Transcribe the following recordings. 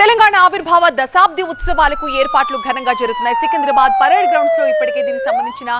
Telangana ఆవిర్భావ దశాబ్ది ఉత్సవాలకు ఏర్పాట్లు ఘనంగా జరుగుతున్నాయి. సికింద్రాబాద్ పరేడ్ గ్రౌండ్స్లో ఇప్పటికే దీనికి సంబంధించిన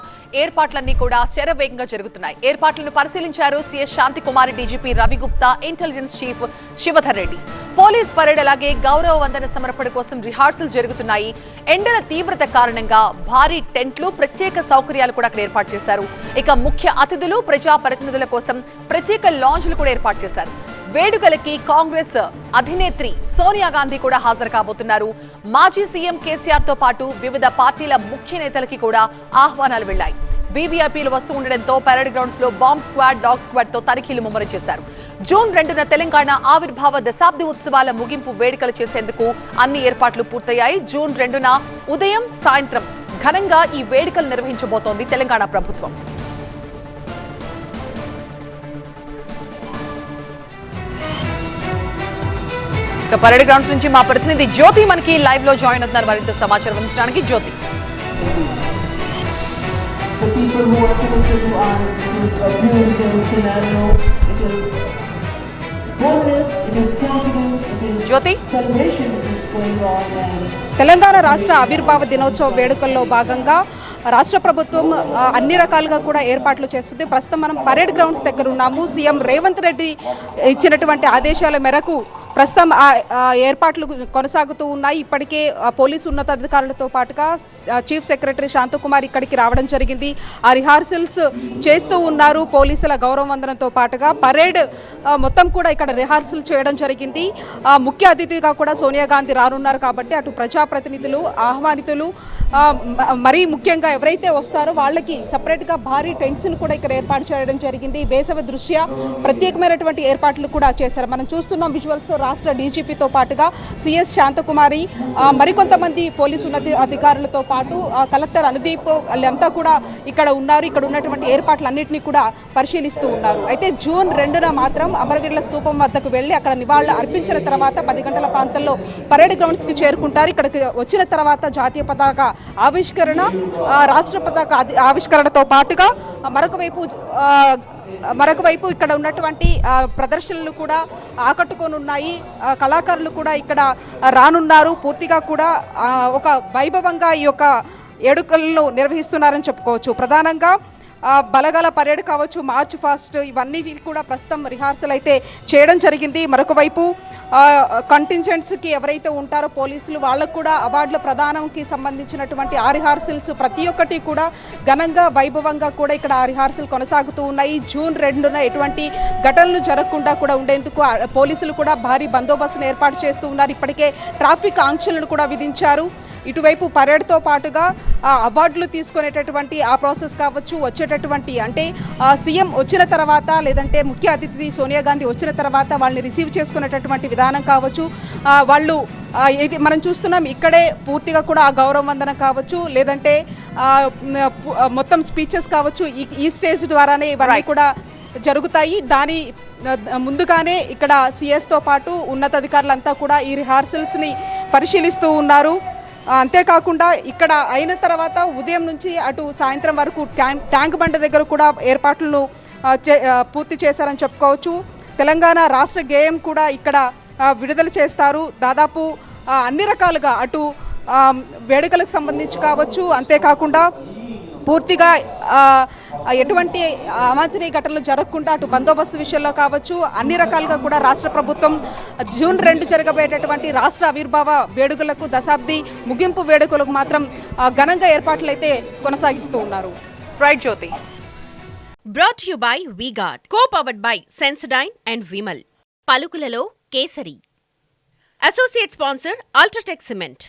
ఏర్పాట్లన్నీ కూడా శరవేగంగా జరుగుతున్నాయి. ఏర్పాట్లను పరిశీలించారు CS Shanti Kumari DGP Ravi Gupta intelligence chief Shivadhar Reddy. Police parade అలాగే గౌరవ వందన సమర్పణ కోసం రిహార్సల్ జరుగుతున్నాయి. ఎండల తీవ్రత కారణంగా భారీ టెంట్లు ప్రత్యేక సౌకర్యాలు కూడా అక్కడ ఏర్పాటు చేశారు. ఇక ముఖ్య అతిథులు ప్రజా ప్రతినిధుల కోసం ప్రత్యేక లాంజ్లు కూడా ఏర్పాటు చేశారు. వేడుకలకి కాంగ్రెస్ అధినేత్రి సోనియా గాంధీ కూడా హాజరు కాబోతున్నారు. మాజీ సీఎం కేసీఆర్తో పాటు వివిధ పార్టీల ముఖ్య నేతలకి కూడా ఆహ్వానాలు వెళ్ళాయి వీవీఐపీలు వస్తూ ఉండడంతో పరేడ్ గ్రౌండ్స్లో బాంబ్ స్క్వాడ్ డాగ్ స్క్వాడ్తో తనిఖీలు ముమ్మరం చేశారు. జూన్ రెండున తెలంగాణ ఆవిర్భావ దశాబ్ది ఉత్సవాల ముగింపు వేడుకలు చేసేందుకు అన్ని ఏర్పాట్లు పూర్తయ్యాయి. జూన్ రెండున ఉదయం సాయంత్రం ఘనంగా ఈ వేడుకలు నిర్వహించబోతోంది తెలంగాణ ప్రభుత్వం. ఇక పరేడ్ గ్రౌండ్స్ నుంచి మా ప్రతినిధి జ్యోతి మనకి లైవ్లో జాయిన్ అవుతున్నారు. మరింత సమాచారం అందించడానికి జ్యోతి. జ్యోతి? తెలంగాణ రాష్ట్ర ఆవిర్భావ దినోత్సవ వేడుకల్లో భాగంగా రాష్ట్ర ప్రభుత్వం అన్ని రకాలుగా కూడా ఏర్పాట్లు చేస్తుంది. ప్రస్తుతం మనం పరేడ్ గ్రౌండ్స్ దగ్గర ఉన్నాము. సీఎం రేవంత్ రెడ్డి ఇచ్చినటువంటి ఆదేశాల మేరకు ప్రస్తుతం ఏర్పాట్లు కొనసాగుతూ ఉన్నాయి. ఇప్పటికే పోలీసు ఉన్నతాధికారులతో పాటుగా చీఫ్ సెక్రటరీ శాంతకుమార్ ఇక్కడికి రావడం జరిగింది. ఆ రిహార్సల్స్ చేస్తూ ఉన్నారు పోలీసుల గౌరవ వందనంతో పాటుగా. పరేడ్ మొత్తం కూడా ఇక్కడ రిహార్సల్ చేయడం జరిగింది. ముఖ్య అతిథిగా కూడా సోనియా గాంధీ రానున్నారు కాబట్టి అటు ప్రజాప్రతినిధులు ఆహ్వానితులు మరీ ముఖ్యంగా ఎవరైతే వస్తారో వాళ్ళకి సపరేట్గా భారీ టెంట్స్ను కూడా ఇక్కడ ఏర్పాటు చేయడం జరిగింది. వేసవి దృష్ట్యా ప్రత్యేకమైనటువంటి ఏర్పాట్లు కూడా చేశారు. మనం చూస్తున్నాం విజువల్స్ రాష్ట్ర డీజీపీతో పాటుగా సిఎస్ శాంతకుమారి మరికొంతమంది పోలీసు ఉన్నత అధికారులతో పాటు కలెక్టర్ అనుదీప్ వాళ్ళంతా కూడా ఇక్కడ ఉన్నారు. ఇక్కడ ఉన్నటువంటి ఏర్పాట్లన్నింటినీ కూడా పరిశీలిస్తూ ఉన్నారు. అయితే జూన్ రెండున మాత్రం అమరవీరుల స్తూపం వద్దకు వెళ్ళి అక్కడ నివాళులు అర్పించిన తర్వాత పది గంటల ప్రాంతంలో పరేడ్ గ్రౌండ్స్కి చేరుకుంటారు. ఇక్కడికి వచ్చిన తర్వాత జాతీయ పతాక ఆవిష్కరణ రాష్ట్ర పతాక ఆవిష్కరణతో పాటుగా మరొక వైపు మరొక వైపు ఇక్కడ ఉన్నటువంటి ప్రదర్శనలు కూడా ఆకట్టుకోనున్నాయి. కళాకారులు కూడా ఇక్కడ రానున్నారు. పూర్తిగా కూడా ఒక వైభవంగా ఈ యొక్క వేడుకలను నిర్వహిస్తున్నారని చెప్పుకోవచ్చు. ప్రధానంగా బలగల పరేడ్ కావచ్చు మార్చ్ ఫాస్ట్ ఇవన్నీ కూడా ప్రస్తుతం రిహార్సల్ అయితే చేయడం జరిగింది. మరొక వైపు కంటింజెంట్స్కి ఎవరైతే ఉంటారో పోలీసులు వాళ్ళకు కూడా అవార్డుల ప్రదానంకి సంబంధించినటువంటి ఆ రిహార్సల్స్ ప్రతి ఒక్కటి కూడా ఘనంగా వైభవంగా కూడా ఇక్కడ ఆ రిహార్సల్ కొనసాగుతూ ఉన్నాయి. జూన్ రెండున ఎటువంటి ఘటనలు జరగకుండా కూడా ఉండేందుకు పోలీసులు కూడా భారీ బందోబస్తును ఏర్పాటు చేస్తూ ఉన్నారు. ఇప్పటికే ట్రాఫిక్ ఆంక్షలను కూడా విధించారు. ఇటువైపు పరేడ్తో పాటుగా అవార్డులు తీసుకునేటటువంటి ఆ ప్రాసెస్ కావచ్చు వచ్చేటటువంటి అంటే ఆ, సీఎం వచ్చిన తర్వాత లేదంటే ముఖ్య అతిథి సోనియా గాంధీ వచ్చిన తర్వాత వాళ్ళని రిసీవ్ చేసుకునేటటువంటి విధానం కావచ్చు వాళ్ళు ఇది మనం చూస్తున్నాం ఇక్కడే పూర్తిగా కూడా ఆ గౌరవ వందనం కావచ్చు లేదంటే మొత్తం స్పీచెస్ కావచ్చు ఈ ఈ స్టేజ్ ద్వారానే ఇవన్నీ కూడా జరుగుతాయి. దాని ముందుగానే ఇక్కడ సిఎస్తో పాటు ఉన్నతాధికారులంతా కూడా ఈ రిహార్సల్స్ని పరిశీలిస్తూ ఉన్నారు. అంతేకాకుండా ఇక్కడ అయిన తర్వాత ఉదయం నుంచి అటు సాయంత్రం వరకు ట్యాంక్ ట్యాంక్ బండ దగ్గర కూడా ఏర్పాట్లను చే- పూర్తి చేశారని చెప్పుకోవచ్చు. తెలంగాణ రాష్ట్ర గేయం కూడా ఇక్కడ విడుదల చేస్తారు. దాదాపు అన్ని రకాలుగా అటు వేడుకలకు సంబంధించి కావచ్చు. అంతేకాకుండా పూర్తిగా ఎటువంటి అవాంఛనీయ ఘటనలు జరగకుండా అటు బందోబస్తు విషయంలో కావచ్చు అన్ని రకాలుగా కూడా రాష్ట్ర ప్రభుత్వం జూన్ రెండు జరగబోయేటటువంటి రాష్ట్ర ఆవిర్భావ వేడుకలకు దశాబ్ది ముగింపు వేడుకలకు మాత్రం ఘనంగా ఏర్పాట్లు అయితే కొనసాగిస్తూ ఉన్నారు. Right Jyothi. Brought you by V Guard co powered by Sensodyne and Vimal పలుకులలో Kesari. Associate sponsor UltraTech cement.